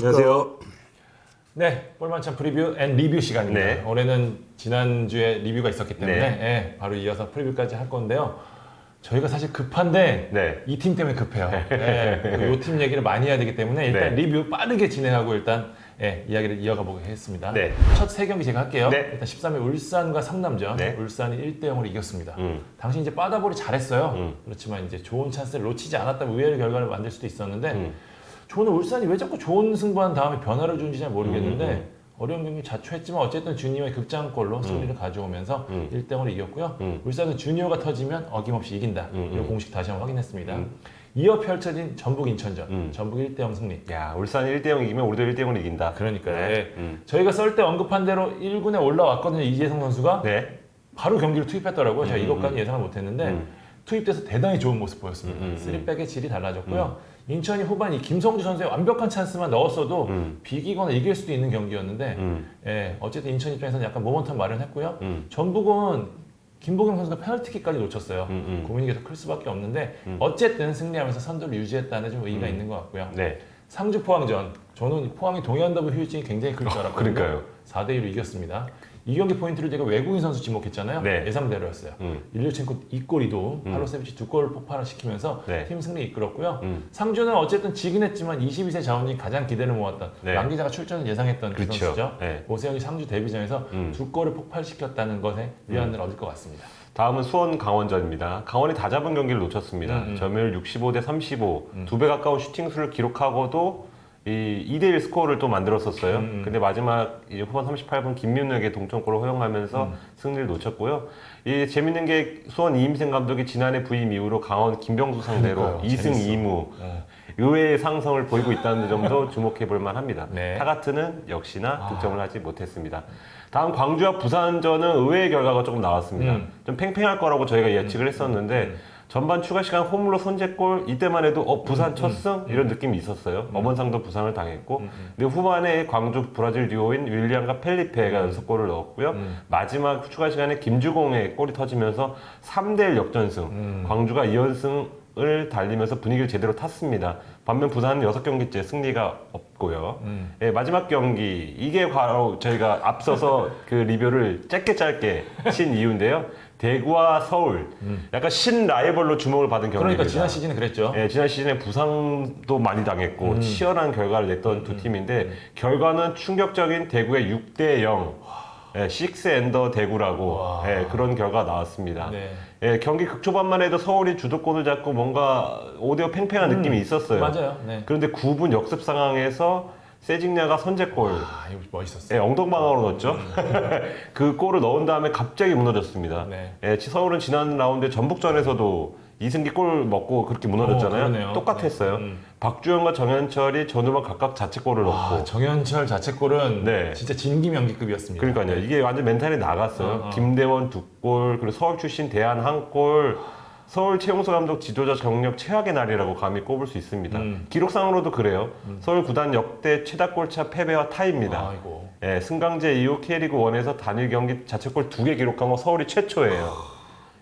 안녕하세요. 네, 볼만찬 프리뷰 앤 리뷰 시간입니다. 네. 올해는 지난주에 리뷰가 있었기 때문에 네. 예, 바로 이어서 프리뷰까지 할 건데요. 저희가 사실 급한데 네. 이팀 때문에 급해요. 예, 이팀 얘기를 많이 해야 되기 때문에 일단 네. 리뷰 빠르게 진행하고 일단 예, 이야기를 이어가 보겠습니다. 네. 첫세 경기 제가 할게요. 네. 일단 13일 울산과 상남전. 네. 울산이 1대 0으로 이겼습니다. 음. 당시 이제 빠다볼이 잘했어요. 음. 그렇지만 이제 좋은 찬스를 놓치지 않았다면 의외의 결과를 만들 수도 있었는데 음. 저는 울산이 왜 자꾸 좋은 승부한 다음에 변화를 주는지 잘 모르겠는데 음, 어려운 경기 자초했지만 어쨌든 주니어의 극장골로 승리를 가져오면서 음. 1대 0으로 이겼고요. 음. 울산은 주니어가 터지면 어김없이 이긴다. 음, 음. 공식 다시 한번 확인했습니다. 음. 이어 펼쳐진 전북 인천전. 음. 전북 1대 0 승리. 야, 울산이 1대 0 이기면 우리도 1대 0으로 이긴다. 그러니까요. 네. 예. 음. 저희가 썰 때 언급한 대로 1군에 올라왔거든요. 이재성 선수가 네. 바로 경기를 투입했더라고요. 제가 음, 이것까지 음. 예상을 못 했는데 음. 투입돼서 대단히 좋은 모습 보였습니다. 음, 음, 쓰리백의 질이 달라졌고요. 인천이 후반 이 김성주 선수의 완벽한 찬스만 넣었어도 음. 비기거나 이길 수도 있는 경기였는데 음. 예, 어쨌든 인천 입장에서는 약간 모멘텀 마련했고요. 음. 전북은 김보경 선수가 페널티킥까지 놓쳤어요. 음, 음. 고민이 계속 클 수밖에 없는데 음. 어쨌든 승리하면서 선두를 유지했다는 좀 의의가 음. 있는 것 같고요. 네. 상주 포항전 저는 포항이 동해안 더블 휴유증이 굉장히 클 줄 알았거든요. 그러니까요. 4대 1로 이겼습니다. 이 경기 포인트를 제가 외국인 선수 지목했잖아요. 네. 예상대로였어요. 음. 일류첸코 이 골이도 음. 팔로세비치 두 골을 폭발을 시키면서 네. 팀 승리 이끌었고요. 음. 상주는 어쨌든 지긴 했지만 22세 자원이 가장 기대를 모았던 네. 양 기자가 출전을 예상했던 그 그렇죠. 선수죠. 네. 오세영이 상주 데뷔전에서 음. 두 골을 폭발시켰다는 것에 위안을 얻을 것 같습니다. 다음은 수원 강원전입니다. 강원이 다 잡은 경기를 놓쳤습니다. 음, 음. 점유율 65대 35, 음. 두배 가까운 슈팅 수를 기록하고도 이 2대1 스코어를 또 만들었었어요. 음, 음. 근데 마지막 이제 후반 38분 김민우에게 동점골을 허용하면서 음. 승리를 놓쳤고요. 이 재밌는 게 수원 이임생 감독이 지난해 부임 이후로 강원 김병수 상대로 그러니까요. 2승 재밌어. 2무 네. 의외의 상성을 보이고 있다는 점도 주목해 볼 만합니다. 네. 타가트는 역시나 아. 득점을 하지 못했습니다. 다음 광주와 부산전은 의외의 결과가 조금 나왔습니다. 음. 좀 팽팽할 거라고 저희가 예측을 했었는데 음. 전반 추가 시간 홈으로 선제골 이때만 해도 어 부산 음, 첫 음, 승 이런 느낌이 있었어요. 엄원상도 부상을 당했고 음, 음. 근데 후반에 광주 브라질 듀오인 윌리안과 펠리페가 음. 연속 골을 넣었고요. 음. 마지막 추가 시간에 김주공의 골이 터지면서 3대1 역전승. 음. 광주가 2연승 을 달리면서 분위기를 제대로 탔습니다. 반면 부산은 6경기째 승리가 없고요. 음. 예, 마지막 경기 이게 바로 저희가 앞서서 그 리뷰를 짧게 짧게 친 이유인데요. 대구와 서울 음. 약간 신 라이벌로 주목을 받은 경기입니다. 그러니까 지난 시즌에 그랬죠. 예, 지난 시즌에 부상도 많이 당했고 음. 치열한 결과를 냈던 두 팀인데 결과는 충격적인 대구의 6대 0. 예, 6 엔더 대구라고 와. 예, 그런 결과가 나왔습니다. 네. 예, 경기 극초반만 해도 서울이 주도권을 잡고 뭔가 5대5 팽팽한 느낌이 음, 있었어요. 맞아요. 네. 그런데 9분 역습 상황에서 세징야가 선제골 아, 이거 멋있었어요. 예, 엉덩방아로 넣었죠. 그 골을 넣은 다음에 갑자기 무너졌습니다. 네. 예, 지- 서울은 지난 라운드 전북전에서도 이승기 골 먹고 그렇게 무너졌잖아요. 어, 그러네요. 똑같았어요. 네. 음. 박주영과 정현철이 전후반 각각 자책골을 넣고. 아, 정현철 자책골은 네. 진짜 진기명기급이었습니다. 그러니까요. 이게 완전 멘탈이 나갔어요. 어, 어. 김대원 두 골, 그리고 서울 출신 대한 한 골. 서울 최용수 감독 지도자 경력 최악의 날이라고 감히 꼽을 수 있습니다. 음. 기록상으로도 그래요. 서울 구단 역대 최다 골차 패배와 타입니다. 아이고. 예, 승강제 이후 K리그 1에서 단일 경기 자책골 두 개 기록한 거 서울이 최초예요.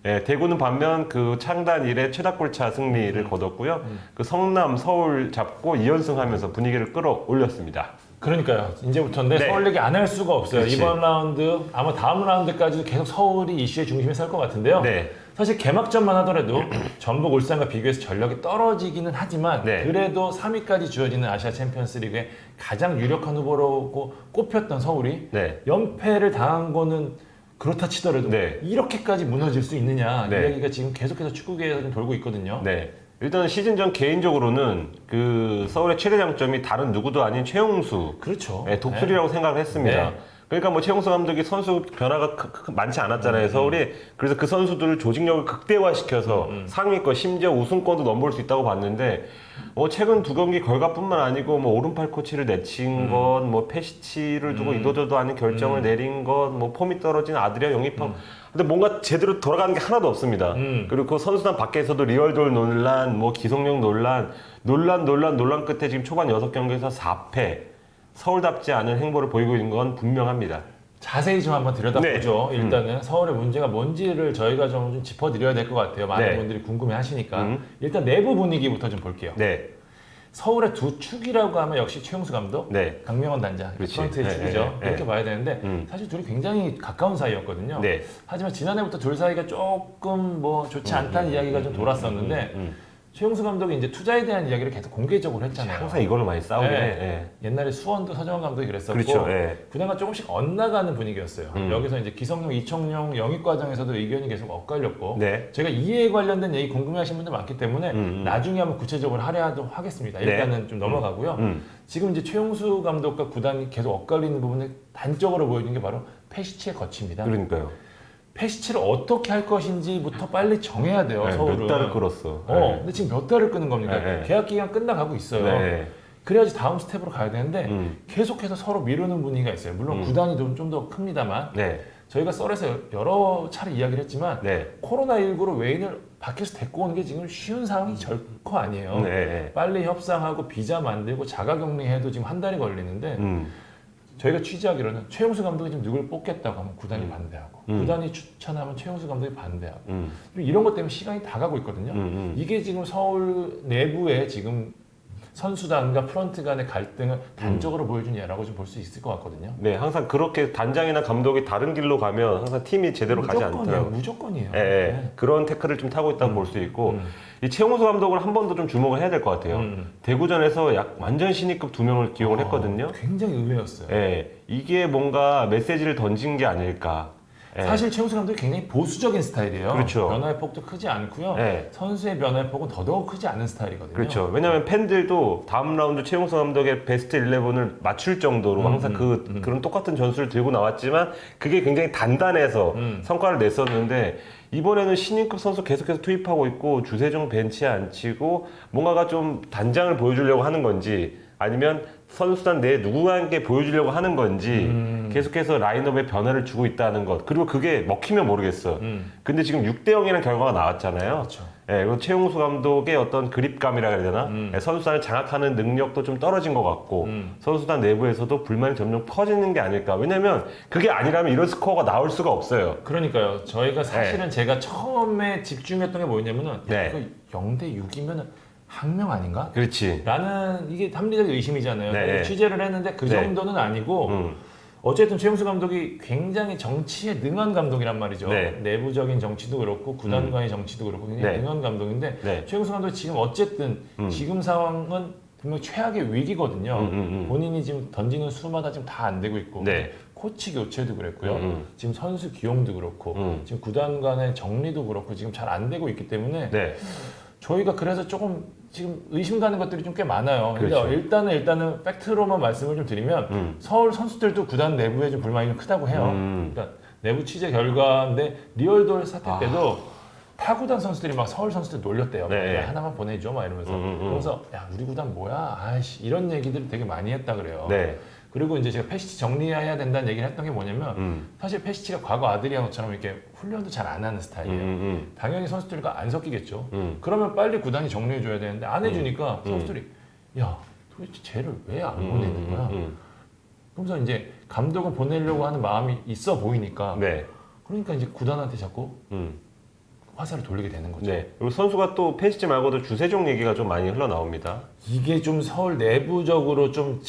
예, 대구는 반면 그 창단 이래 최다 골차 승리를 음. 거뒀고요. 그 성남, 서울 잡고 2연승 하면서 분위기를 끌어올렸습니다. 그러니까요. 이제부터인데 네. 서울 얘기 안 할 수가 없어요. 그치. 이번 라운드 아마 다음 라운드까지도 계속 서울이 이슈의 중심에 설 것 같은데요. 네. 사실 개막전만 하더라도 전북 울산과 비교해서 전력이 떨어지기는 하지만 네. 그래도 3위까지 주어지는 아시아 챔피언스 리그의 가장 유력한 후보로 꼽혔던 서울이 네. 연패를 당한 거는 그렇다 치더라도 네. 이렇게까지 무너질 수 있느냐 네. 이야기가 지금 계속해서 축구계에서 좀 돌고 있거든요. 네. 일단 시즌 전 개인적으로는 그 서울의 최대 장점이 다른 누구도 아닌 최용수 그렇죠. 예, 독수리라고 생각을 했습니다. 네. 그러니까 뭐 최용수 감독이 선수 변화가 크- 크- 많지 않았잖아요, 서울이. 그래서 그 선수들을 조직력을 극대화시켜서 상위권, 심지어 우승권도 넘볼 수 있다고 봤는데, 뭐 최근 두 경기 결과뿐만 아니고 뭐 오른팔 코치를 내친 것, 뭐 페시치를 두고 이도저도 아닌 결정을 내린 것, 뭐 폼이 떨어진 아드리아 영입하고. 근데 뭔가 제대로 돌아가는 게 하나도 없습니다. 음. 그리고 그 선수단 밖에서도 리얼돌 논란, 뭐 기성용 논란, 논란, 논란, 논란 끝에 지금 초반 6경기에서 4패. 서울답지 않은 행보를 보이고 있는 건 분명합니다. 자세히 좀 한번 들여다보죠. 네. 일단은 서울의 문제가 뭔지를 저희가 좀, 좀 짚어드려야 될 것 같아요. 많은 네. 분들이 궁금해 하시니까. 음. 일단 내부 분위기부터 좀 볼게요. 네. 서울의 두 축이라고 하면 역시 최용수 감독, 네. 강명원 단장 그렇지. 프런트의 네, 축이죠. 네, 이렇게 네. 봐야 되는데 음. 사실 둘이 굉장히 가까운 사이였거든요. 네. 하지만 지난해부터 둘 사이가 조금 뭐 좋지 않다는 이야기가 좀 돌았었는데 음, 음. 최용수 감독이 이제 투자에 대한 이야기를 계속 공개적으로 했잖아요. 항상 이걸로 많이 싸우게. 네. 해. 옛날에 수원도 서정환 감독이 그랬었고 그렇죠. 예. 분야가 조금씩 엇나가는 분위기였어요. 음. 여기서 이제 기성용, 이청용 영입 과정에서도 의견이 계속 엇갈렸고 네. 제가 이에 관련된 얘기 궁금해하시는 분들 많기 때문에 음, 음. 나중에 한번 구체적으로 하려도 하겠습니다. 네. 일단은 좀 넘어가고요. 음. 지금 이제 최용수 감독과 구단이 계속 엇갈리는 부분을 단적으로 보여주는 게 바로 페시치의 거치입니다. 그러니까요. 페시치를 어떻게 할 것인지부터 빨리 정해야 돼요. 네, 서울은. 몇 달을 끌었어. 어, 근데 지금 몇 달을 끄는 겁니까? 네, 네. 계약 기간 끝나가고 있어요. 네. 그래야지 다음 스텝으로 가야 되는데 음. 계속해서 서로 미루는 분위기가 있어요. 물론 음. 구단이 좀좀더 큽니다만 네. 저희가 썰에서 여러 차례 이야기를 했지만 네. 코로나19로 외인을 밖에서 데리고 오는 게 지금 쉬운 상황이 결코 아니에요. 네. 네. 빨리 협상하고 비자 만들고 자가격리해도 지금 한 달이 걸리는데 음. 저희가 취재하기로는 최용수 감독이 지금 누굴 뽑겠다고 하면 구단이 반대하고 음. 구단이 추천하면 최용수 감독이 반대하고 음. 좀 이런 것 때문에 시간이 다 가고 있거든요. 음. 음. 이게 지금 서울 내부에 지금 선수단과 프런트 간의 갈등을 단적으로 보여준 예라고 좀 볼 수 있을 것 같거든요. 네, 항상 그렇게 단장이나 감독이 다른 길로 가면 항상 팀이 제대로 가지 무조건이에요. 않더라고요. 무조건이에요. 예, 예. 네. 그런 태클을 좀 타고 있다고 볼 수 있고 음. 이 최용수 감독을 한 번 더 좀 주목을 해야 될 것 같아요. 음. 대구전에서 약 완전 신입급 두 명을 기용을 어, 했거든요. 굉장히 의외였어요. 예, 이게 뭔가 메시지를 던진 게 아닐까. 예. 사실 최용수 감독이 굉장히 보수적인 스타일이에요. 그렇죠. 변화의 폭도 크지 않고요. 예. 선수의 변화의 폭은 더더욱 크지 않은 스타일이거든요. 그렇죠. 왜냐하면 팬들도 다음 라운드 최용수 감독의 베스트 11을 맞출 정도로 음, 항상 그 음, 음. 그런 똑같은 전술을 들고 나왔지만 그게 굉장히 단단해서 음. 성과를 냈었는데 이번에는 신인급 선수 계속해서 투입하고 있고 주세종 벤치에 앉히고 뭔가가 좀 단장을 보여주려고 하는 건지 아니면 선수단 내에 누구에게 보여주려고 하는 건지 음. 계속해서 라인업에 변화를 주고 있다는 것 그리고 그게 먹히면 모르겠어. 음. 근데 지금 6대 0이라는 결과가 나왔잖아요. 그렇죠. 예, 그리고 최용수 감독의 어떤 그립감이라 해야 되나? 음. 예, 선수단을 장악하는 능력도 좀 떨어진 것 같고, 음. 선수단 내부에서도 불만이 점점 커지는 게 아닐까. 왜냐면 그게 아니라면 이런 스코어가 나올 수가 없어요. 그러니까요. 저희가 사실은 제가 처음에 집중했던 게 뭐였냐면은 네. 그 0대 6이면 항명 아닌가? 그렇지. 라는 이게 합리적 의심이잖아요. 네. 취재를 했는데 그 네. 정도는 아니고 음, 어쨌든 최용수 감독이 굉장히 정치에 능한 감독이란 말이죠. 네. 내부적인 정치도 그렇고 구단과의 정치도 그렇고 굉장히 네. 능한 감독인데 네. 최용수 감독이 지금 어쨌든 음. 지금 상황은 분명 최악의 위기거든요. 음, 음, 음. 본인이 지금 던지는 수마다 지금 다 안 되고 있고 네. 코치 교체도 그랬고요. 음, 음. 지금 선수 기용도 그렇고 음. 지금 구단 간의 정리도 그렇고 지금 잘 안 되고 있기 때문에 네. 저희가 그래서 조금 지금 의심 가는 것들이 좀 꽤 많아요. 근데 그렇죠. 일단은 일단은 팩트로만 말씀을 좀 드리면 음. 서울 선수들도 구단 내부에 좀 불만이 좀 크다고 해요. 음. 그러니까 내부 취재 결과인데 리얼돌 사태 아. 때도 타구단 선수들이 막 서울 선수들 놀렸대요. 네. 야, 하나만 보내줘 막 이러면서 음, 음, 음. 그러면서 야 우리 구단 뭐야? 아이씨 이런 얘기들을 되게 많이 했다 그래요. 네. 그리고 이제 제가 패시치 정리해야 된다는 얘기를 했던 게 뭐냐면 음. 사실 패시치가 과거 아드리아노처럼 이렇게 훈련도 잘 안 하는 음, 스타일이에요. 음, 당연히 선수들과 안 섞이겠죠. 음. 그러면 빨리 구단이 정리해 줘야 되는데 안 해주니까 음. 선수들이 야 도대체 쟤를 왜안 음, 보내는 음, 거야? 음, 그러면서 이제 감독은 보내려고 하는 마음이 있어 보이니까 음. 네. 그러니까 이제 구단한테 자꾸 음. 화살을 돌리게 되는 거죠. 네. 그리고 선수가 또 페시지 말고도 주세종 얘기가 좀 많이 흘러나옵니다. 이게 좀 서울 내부적으로 좀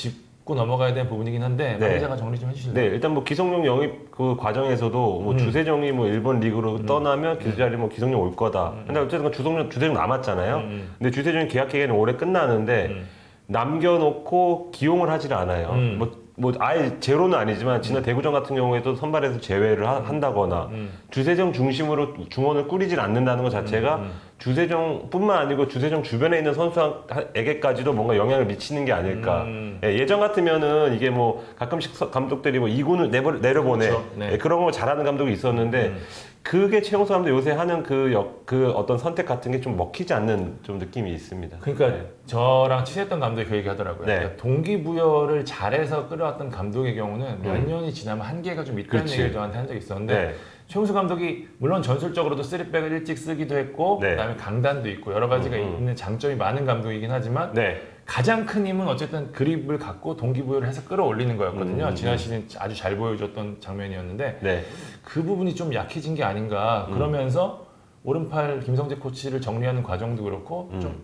짚고 넘어가야 되는 부분이긴 한데 네. 관계자가 정리 좀 해주실래요? 네, 일단 뭐 기성용 영입 그 과정에서도 뭐 음. 주세종이 뭐 일본 리그로 떠나면 그 자리 뭐 기성용 올 거다. 근데 어쨌든 주성용 주세종 남았잖아요. 음, 근데 주세종이 계약 기간이 올해 끝나는데 음. 남겨놓고 기용을 하질 않아요. 음. 뭐, 뭐 아예 제로는 아니지만 지난 대구전 같은 경우에도 선발에서 제외를 하- 한다거나 음. 주세종 중심으로 중원을 꾸리질 않는다는 것 자체가 음. 주세종뿐만 아니고 주세종 주변에 있는 선수에게까지도 뭔가 영향을 미치는 게 아닐까. 음. 예, 예전 같으면은 이게 뭐 가끔씩 서- 감독들이 뭐 2군을 내버, 내려보내 그렇죠. 네. 예, 그런 거 잘하는 감독이 있었는데 음. 그게 최용수 감독 요새 하는 그, 역, 그 어떤 선택 같은 게 좀 먹히지 않는 좀 느낌이 있습니다. 그러니까 네. 저랑 취재했던 감독이 그 얘기 하더라고요. 네. 그러니까 동기부여를 잘해서 끌어왔던 감독의 경우는 몇 음. 년이 지나면 한계가 좀 있다는 그렇지. 얘기를 저한테 한 적이 있었는데 네. 최용수 감독이 물론 전술적으로도 쓰리백을 일찍 쓰기도 했고 네. 그다음에 강단도 있고 여러 가지가 음, 음. 있는 장점이 많은 감독이긴 하지만 네. 가장 큰 힘은 어쨌든 그립을 갖고 동기부여를 해서 끌어올리는 거였거든요. 음, 음, 지난 음. 시즌 아주 잘 보여줬던 장면이었는데 네. 그 부분이 좀 약해진 게 아닌가. 음. 그러면서 오른팔 김성재 코치를 정리하는 과정도 그렇고 음. 좀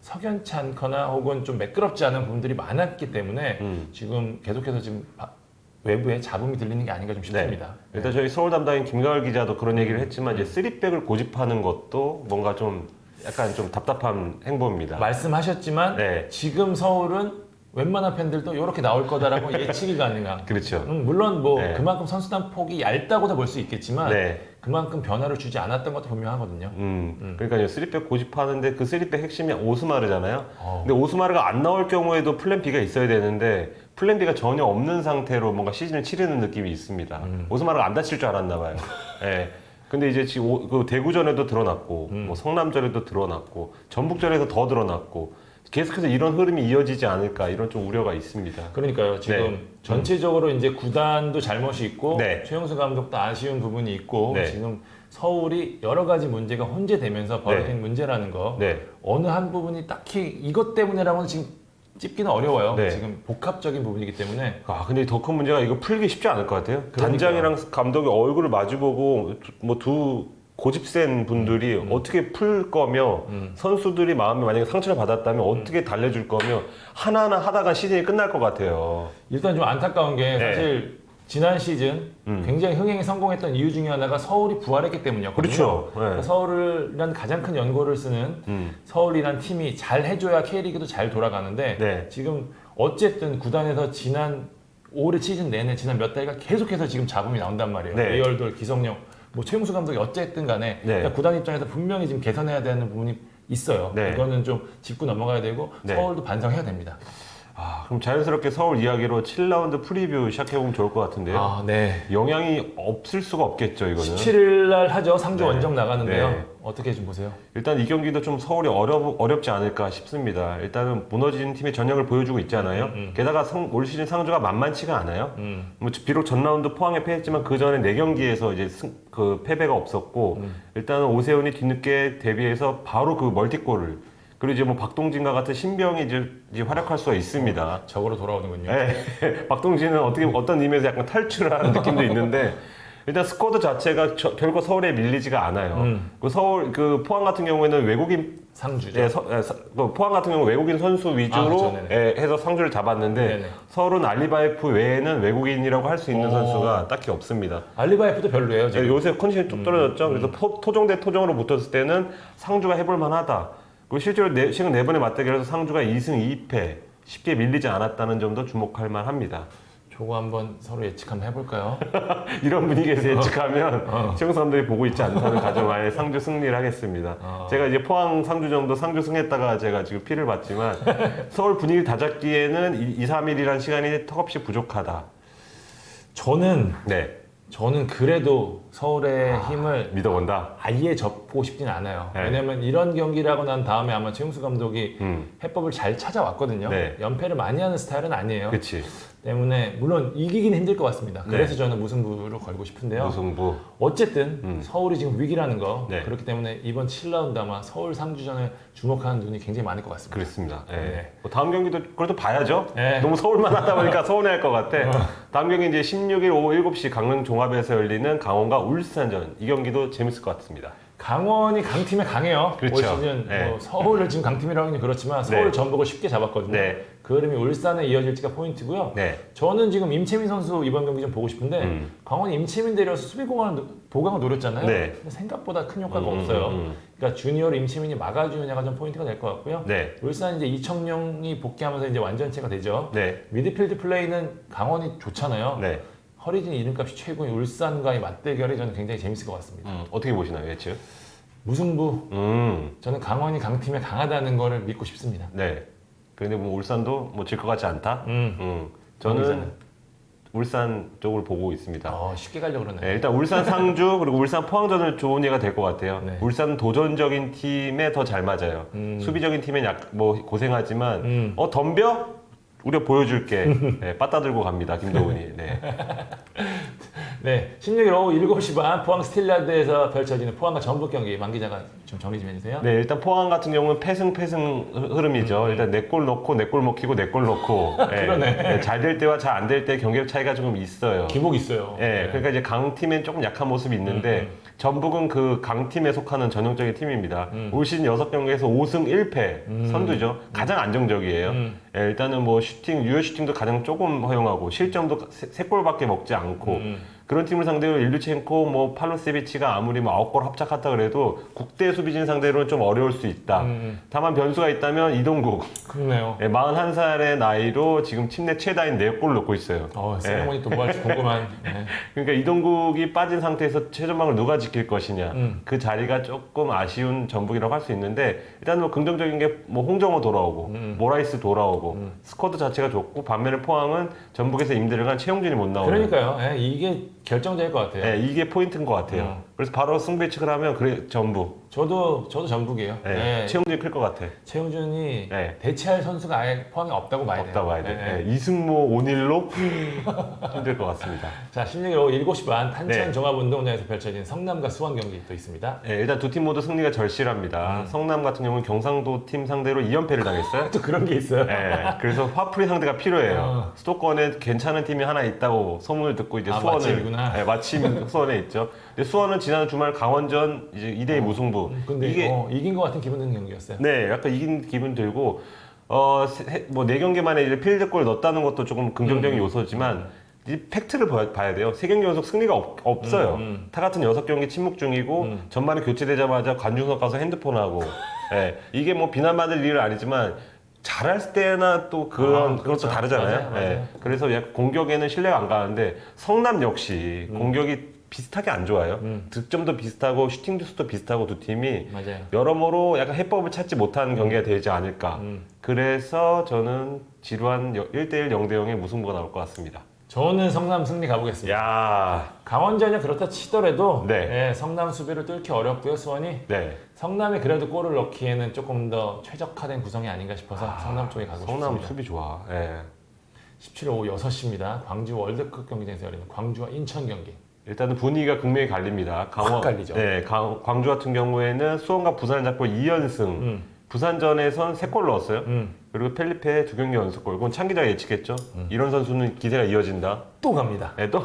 석연치 않거나 혹은 좀 매끄럽지 않은 부분들이 많았기 때문에 음. 지금 계속해서 지금 바- 외부에 잡음이 들리는 게 아닌가 좀 싶습니다. 네. 일단 저희 서울 담당인 김가을 기자도 그런 얘기를 했지만 이제 쓰리백을 고집하는 것도 뭔가 좀 약간 좀 답답한 행보입니다. 말씀하셨지만 네. 지금 서울은 웬만한 팬들도 이렇게 나올 거다라고 예측이 가능한. 그렇죠. 음, 물론 뭐 네. 그만큼 선수단 폭이 얇다고도 볼 수 있겠지만 네. 그만큼 변화를 주지 않았던 것도 분명하거든요. 음, 그러니까요. 쓰리백 고집하는데 그 쓰리백 핵심이 오스마르잖아요. 어. 근데 오스마르가 안 나올 경우에도 플랜 B가 있어야 되는데 플랜 B가 전혀 없는 상태로 뭔가 시즌을 치르는 느낌이 있습니다. 음. 오스마르가 안 다칠 줄 알았나 봐요. 예. 근데 이제 지금 오- 그 대구전에도 드러났고 음. 뭐 성남전에도 드러났고 전북전에서 더 드러났고 계속해서 이런 흐름이 이어지지 않을까 이런 좀 우려가 있습니다. 그러니까요. 지금 네. 전체적으로 이제 구단도 잘못이 있고 네. 최영수 감독도 아쉬운 부분이 있고 네. 지금 서울이 여러 가지 문제가 혼재되면서 벌어진 문제라는 거 네. 어느 한 부분이 딱히 이것 때문에라고는 지금 찝기는 어려워요. 네. 지금 복합적인 부분이기 때문에 아 근데 더 큰 문제가 이거 풀기 쉽지 않을 것 같아요. 단장이랑 감독이 얼굴을 마주보고 뭐 두 고집센 분들이 음. 어떻게 풀 거며 선수들이 마음에 만약에 상처를 받았다면 음. 어떻게 달래줄 거며 하나하나 하다가 시즌이 끝날 것 같아요. 일단 좀 안타까운 게 네. 사실 지난 시즌 음. 굉장히 흥행에 성공했던 이유 중에 하나가 서울이 부활했기 때문이었거든요. 그렇죠. 네. 그러니까 서울이란 가장 큰 연고를 쓰는 음. 서울이란 팀이 잘 해줘야 K리그도 잘 돌아가는데 네. 지금 어쨌든 구단에서 지난 올해 시즌 내내 지난 몇 달간 계속해서 지금 잡음이 나온단 말이에요. 네. 예열돌, 기성용, 뭐 최용수 감독이 어쨌든 간에 네. 그러니까 구단 입장에서 분명히 지금 개선해야 되는 부분이 있어요. 네. 이거는 좀 짚고 넘어가야 되고 네. 서울도 반성해야 됩니다. 아 그럼 자연스럽게 서울 이야기로 7라운드 프리뷰 시작해보면 좋을 것 같은데요. 아, 네. 영향이 없을 수가 없겠죠 이거는. 17일 날 하죠. 상주 네. 원정 나가는데요. 네. 어떻게 좀 보세요? 일단 이 경기도 좀 서울이 어려, 어렵지 않을까 싶습니다. 일단은 무너진 팀의 전력을 보여주고 있잖아요. 음, 게다가 성- 올 시즌 상주가 만만치가 않아요. 음. 뭐 비록 전 라운드 포항에 패했지만 그 전에 네 경기에서 이제 승- 그 패배가 없었고 음. 일단은 오세훈이 뒤늦게 데뷔해서 바로 그 멀티골을 그리고 이제 뭐 박동진과 같은 신병이 이제, 이제 활약할 수가 있습니다. 적으로 돌아오는군요. 네. 박동진은 어떻게 어떤 의미에서 약간 탈출을 하는 느낌도 있는데 일단 스쿼드 자체가 저- 결코 서울에 밀리지가 않아요. 음. 그 서울 그 포항 같은 경우에는 외국인 상주죠. 예, 서- 예, 서- 그 포항 같은 경우 외국인 선수 위주로 아, 그렇죠. 예, 해서 상주를 잡았는데 네네. 서울은 알리바이프 외에는 외국인이라고 할 수 있는 어. 선수가 딱히 없습니다. 알리바이프도 별로예요. 예, 지금. 요새 컨디션이 음. 뚝 떨어졌죠. 그래서 토, 토종 대 토종으로 붙었을 때는 상주가 해볼 만하다. 그리고 실제로 네, 최근 네 번의 맞대결에서 상주가 2승 2패 쉽게 밀리지 않았다는 점도 주목할 만합니다. 저거 한번 서로 예측 한번 해볼까요? 이런 분위기에서 예측하면 어. 최용 사람들이 보고 있지 않다는 가정 하에 상주 승리를 하겠습니다. 어. 제가 이제 포항 상주정도 상주 승했다가 제가 지금 피를 봤지만 서울 분위기를 다잡기에는 2, 3일이라는 시간이 턱없이 부족하다. 저는 네, 저는 그래도 서울의 힘을 믿어본다. 아예 접고 싶진 않아요. 네. 왜냐면 이런 경기를 하고 난 다음에 아마 최용수 감독이 음, 해법을 잘 찾아왔거든요. 네. 연패를 많이 하는 스타일은 아니에요. 그렇지. 때문에 물론 이기긴 힘들 것 같습니다. 네. 그래서 저는 무승부를 걸고 싶은데요. 무승부. 어쨌든 음. 서울이 지금 위기라는 거 네. 그렇기 때문에 이번 7라운드 아마 서울 상주전을 주목하는 눈이 굉장히 많을 것 같습니다. 그렇습니다. 예. 네. 뭐 다음 경기도 그래도 봐야죠. 네. 너무 서울만 하다 보니까 서운해할 것 같아. 다음 경기 이제 16일 오후 7시 강릉 종합에서 열리는 강원과 울산전. 이 경기도 재밌을 것 같습니다. 강원이 강팀에 강해요. 그렇죠. 올 시즌 네. 뭐 서울을 지금 강팀이라고 하긴 그렇지만 서울 네. 전북을 쉽게 잡았거든요. 네. 그 흐름이 울산에 이어질지가 포인트고요. 네. 저는 지금 임채민 선수 이번 경기 좀 보고 싶은데 음. 강원이 임채민 데려서 수비 공간을 노- 보강을 노렸잖아요. 네. 생각보다 큰 효과가 음, 없어요. 음, 음. 그러니까 주니어로 임채민이 막아주느냐가 좀 포인트가 될 것 같고요. 네. 울산 이제 이청용이 복귀하면서 이제 완전체가 되죠. 네. 미드필드 플레이는 강원이 좋잖아요. 네. 허리진 이름값이 최고인 울산과의 맞대결이 저는 굉장히 재밌을 것 같습니다. 음, 어떻게 보시나요, 예측? 무승부 음. 저는 강원이 강팀에 강하다는 거를 믿고 싶습니다. 네. 그런데 뭐 울산도 뭐 질 것 같지 않다. 음. 음. 저는 경기장은? 울산 쪽을 보고 있습니다. 어, 쉽게 가려고 그러네. 네, 일단 울산 상주 그리고 울산 포항전은 좋은 예가 될 것 같아요. 네. 울산은 도전적인 팀에 더 잘 맞아요. 음. 수비적인 팀엔 약 뭐 고생하지만 음. 어 덤벼 우리가 보여줄게. 네, 빠따 들고 갑니다 김도훈이. 네. 네, 16일 오후 7시 반 포항 스틸라드에서 펼쳐지는 포항과 전북 경기 만 기자가 좀 정리 좀 해주세요. 네, 일단 포항 같은 경우는 패승 패승 흐름이죠. 일단 네골 넣고 네골 먹히고 네골 넣고. 음. 그러네. 잘 될 때와 잘 안 될 때 경기력 차이가 조금 있어요. 기복 있어요. 예, 그러니까 이제 강팀엔 조금 약한 모습이 있는데 전북은 그 강팀에 속하는 전형적인 팀입니다. 올 시즌 6경기에서 5승 1패 선두죠. 가장 안정적이에요. 음. 예, 일단은 뭐 슈팅, 유효 슈팅도 가장 조금 허용하고 실점도 세, 세 골밖에 먹지 않고 음. 그런 팀을 상대로 일루첸코, 뭐 팔로세비치가 아무리 뭐 아홉 골 합작했다 그래도 국대 수비진 상대로는 좀 어려울 수 있다. 음. 다만 변수가 있다면 이동국 그러네요. 예, 41살의 나이로 지금 팀 내 최다인 4골 넣고 있어요. 어, 예. 세레모니 또뭐 할지 궁금한. 네. 그러니까 이동국이 빠진 상태에서 최전방을 누가 지킬 것이냐 음. 그 자리가 조금 아쉬운 전북이라고 할 수 있는데 일단 뭐 긍정적인 게 뭐 홍정호 돌아오고 음. 모라이스 돌아오고 스쿼드 자체가 좋고 반면에 포항은 전북에서 임대를 간 최용준이 못 나오는 그러니까요. 예, 이게 결정적일 것 같아요. 예, 이게 포인트인 것 같아요. 음. 그래서 바로 승부 예측을 하면 그래 전북 저도 저도 전북이에요. 예, 예, 최용준이 클 것 같아. 최용준이 예. 대체할 선수가 아예 포항에 없다고 봐야 돼요. 없다 봐야 돼. 예, 예. 예, 이승모 온일로 힘들 것 같습니다. 자, 16일 오후 7시 반 탄천 네. 종합운동장에서 펼쳐진 성남과 수원 경기 또 있습니다. 예, 일단 두 팀 모두 승리가 음. 절실합니다. 성남 같은 경우는 경상도 팀 상대로 2연패를 당했어요. 또 그런 게 있어요. 예, 그래서 화풀이 상대가 필요해요. 어. 수도권에 괜찮은 팀이 하나 있다고 소문을 듣고 이제 아, 수원을 마침이구나. 예, 마침 수원에 있죠. 근데 수원은 지난 주말 강원전 이제 2대 2 무승부. 음, 근데 이게 어, 이긴 것 같은 기분 드는 경기였어요. 네, 약간 이긴 기분 들고 어, 어뭐네 경기 만에 이제 필드골 넣었다는 것도 조금 긍정적인 음. 요소지만 이 팩트를 봐야, 돼요. 세 경기 연속 승리가 없, 어요 음, 음. 타 같은 여섯 경기 침묵 중이고 음. 전반에 교체되자마자 관중석 가서 핸드폰 하고 예, 이게 뭐 비난받을 일은 아니지만 잘할 때나 또 그런 아, 그것도 그렇죠. 다르잖아요. 맞아요, 맞아요. 예, 그래서 공격에는 신뢰가 안 가는데 성남 역시 음. 공격이 비슷하게 안 좋아요. 음. 득점도 비슷하고 슈팅 듀스도 비슷하고 두 팀이 맞아요. 여러모로 약간 해법을 찾지 못하는 경기가 되지 않을까. 음. 그래서 저는 지루한 1대1 0대0의 무승부가 나올 것 같습니다. 저는 성남 승리 가보겠습니다. 야 강원전이 그렇다 치더라도 네. 예, 성남 수비를 뚫기 어렵고요. 수원이 네. 성남이 그래도 골을 넣기에는 조금 더 최적화된 구성이 아닌가 싶어서 성남 쪽에 가고 성남 싶습니다. 수비 좋아. 예. 17일 오후 6시입니다. 광주 월드컵 경기장에서 열리는 광주와 인천 경기. 일단은 분위기가 극명히 갈립니다. 확 갈리죠. 네, 강, 광주 같은 경우에는 수원과 부산을 잡고 2연승. 음. 부산전에선 3골 넣었어요. 음. 그리고 펠리페 두 경기 연속골. 그건 창기자가 예측했죠. 이런 선수는 기세가 이어진다. 또 갑니다. 네, 또?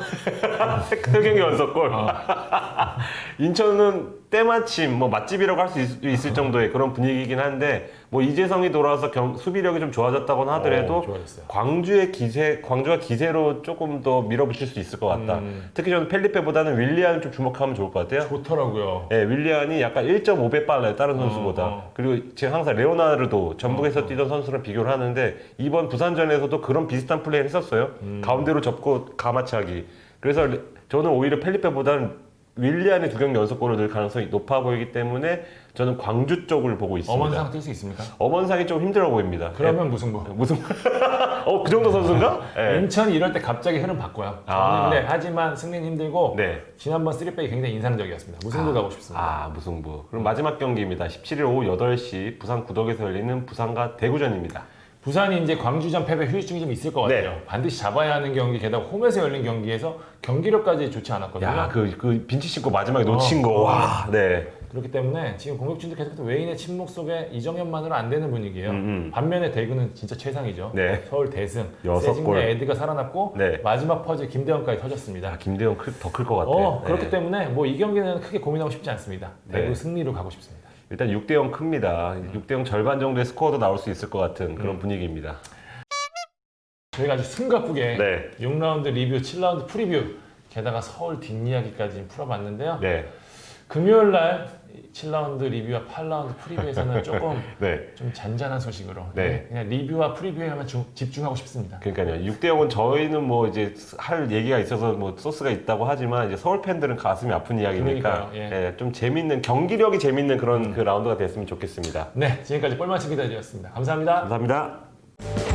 세 경기 연속골. 어. 인천은 때마침 뭐 맛집이라고 할 수 있을 정도의 그런 분위기이긴 한데 뭐 이재성이 돌아와서 경- 수비력이 좀 좋아졌다고는 하더라도 어, 좋아졌어요. 광주의 기세, 광주가 기세로 조금 더 밀어붙일 수 있을 것 같다. 음. 특히 저는 펠리페보다는 윌리안 좀 주목하면 좋을 것 같아요. 좋더라고요. 예, 윌리안이 약간 1.5배 빨라요, 다른 선수보다. 어. 그리고 제가 항상 레오나르도 전북에서 뛰던 선수랑 비교를 하는데 이번 부산전에서도 그런 비슷한 플레이를 했었어요. 음. 가운데로 접고 가마차기. 그래서 레- 저는 오히려 펠리페보다는 윌리안의 두 경기 연속골을 넣을 가능성이 높아 보이기 때문에 저는 광주 쪽을 보고 있습니다. 엄원상 뛸 수 있습니다. 엄원상이 좀 힘들어 보입니다. 그러면 무승부. 예, 무슨 어, 그 정도 선수인가? 예. 인천이 이럴 때 갑자기 흐름 바꿔요. 아. 근데 하지만 승리는 힘들고 네. 지난번 3백이 굉장히 인상적이었습니다. 무승부 가고 싶습니다. 아, 무승부. 그럼 마지막 경기입니다. 17일 오후 8시 부산 구덕에서 열리는 부산과 대구전입니다. 부산이 이제 광주전 패배 휴식증이 좀 있을 것 같아요. 네. 반드시 잡아야 하는 경기, 게다가 홈에서 열린 경기에서 경기력까지 좋지 않았거든요. 야, 그, 그 빈치 신고 마지막에 놓친 어, 거. 어. 와, 네. 그렇기 때문에 지금 공격진도 계속해서 외인의 침묵 속에 이정현만으로 안 되는 분위기예요. 음, 음. 반면에 대구는 진짜 최상이죠. 네. 서울 대승, 여섯 골. 세징야 에드가 살아났고 네. 마지막 퍼즐 김대원까지 터졌습니다. 야, 김대영 더 클 것 같아. 어, 그렇기 네. 때문에 뭐 이 경기는 크게 고민하고 싶지 않습니다. 대구 네. 승리로 가고 싶습니다. 일단 6대 0 큽니다. 6대 0 절반 정도의 스코어도 나올 수 있을 것 같은 음. 그런 분위기입니다. 저희가 아주 숨가쁘게 네. 6라운드 리뷰, 7라운드 프리뷰, 게다가 서울 뒷이야기까지 풀어봤는데요. 네. 금요일 날 7라운드 리뷰와 8라운드 프리뷰에서는 조금 네. 좀 잔잔한 소식으로 네. 그냥 리뷰와 프리뷰에만 주- 집중하고 싶습니다. 그러니까요. 6대 0은 저희는 뭐 이제 할 얘기가 있어서 뭐 소스가 있다고 하지만 이제 서울 팬들은 가슴이 아픈 이야기니까 그러니까요, 예. 음. 예, 좀 재밌는 경기력이 재밌는 그런 그 라운드가 됐으면 좋겠습니다. 네, 지금까지 뻘맞춤 기자였습니다. 감사합니다. 감사합니다.